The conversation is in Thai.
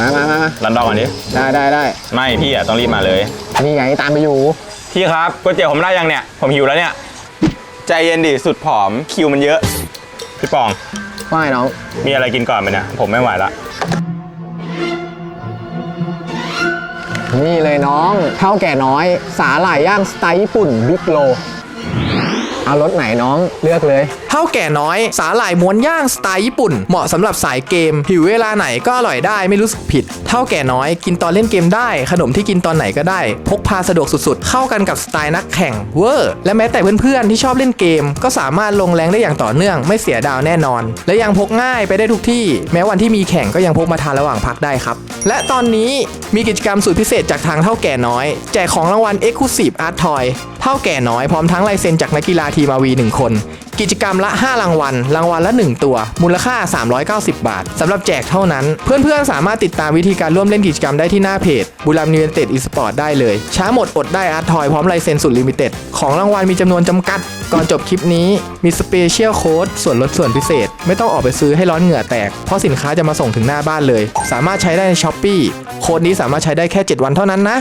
มามามามารันดองก่อนดิได้ได้ได้ไม่พี่อะต้องรีบมาเลย นี่ไงตามไปอยู่ พี่ครับก๋วยเตี๋ยวผมได้ยังเนี่ย ผมหิวแล้วเนี่ย ใจเย็นดิสุดผอมคิวมันเยอะ พี่ปองว่าไงน้อง มีอะไรกินก่อนไหมเนี่ยผมไม่ไหวละ นี่เลยน้องเท่าแก่น้อย สาหร่ายย่างสไตล์ญี่ปุ่นบิ๊กโล เอารสไหนน้องเลือกเลย เท่าแก่น้อย สาหร่ายม้วนย่างสไตล์ญี่ปุ่น เหมาะสำหรับสายเกม หิวเวลาไหนก็อร่อยได้ไม่รู้สึกผิด เท่าแก่น้อย กินตอนเล่นเกมได้ ขนมที่กินตอนไหนก็ได้ พกพาสะดวกสุดๆ เข้ากันกับสไตล์นักแข่งเวอร์และแม้แต่เพื่อนๆที่ชอบเล่นเกม ก็สามารถลงแรงได้อย่างต่อเนื่องไม่เสียดาวแน่นอน และยังพกง่ายไปได้ทุกที่ แม้วันที่มีแข่งก็ยังพกมาทานระหว่างพักได้ครับ และตอนนี้มีกิจกรรมสุดพิเศษจากทางเท่าแก่น้อย แจกของรางวัล Exclusive Art Toy เท่าแก่น้อยพร้อมทั้งลายเซ็นจากนักกีฬาทีมาวี1คน กิจกรรมละ 5 รางวัล รางวัลละ 1 ตัว มูลค่า 390 บาทสำหรับแจกเท่านั้น เพื่อนๆ สามารถติดตามวิธีการร่วมเล่นกิจกรรมได้ที่หน้าเพจบุรีรัมย์ยูเนเต็ดอีสปอร์ตได้เลย ช้าหมดอดได้อาร์ตทอยพร้อมลายเซ็นสุดลิมิเต็ดของรางวัลมีจำนวนจำกัด ก่อนจบคลิปนี้มีสเปเชียลโค้ดส่วนลดส่วนพิเศษ ไม่ต้องออกไปซื้อให้ร้อนเหงื่อแตก เพราะสินค้าจะมาส่งถึงหน้าบ้านเลย สามารถใช้ได้ในช้อปปีโค้ดนี้สามารถใช้ได้แค่ 7 วันเท่านั้นนะ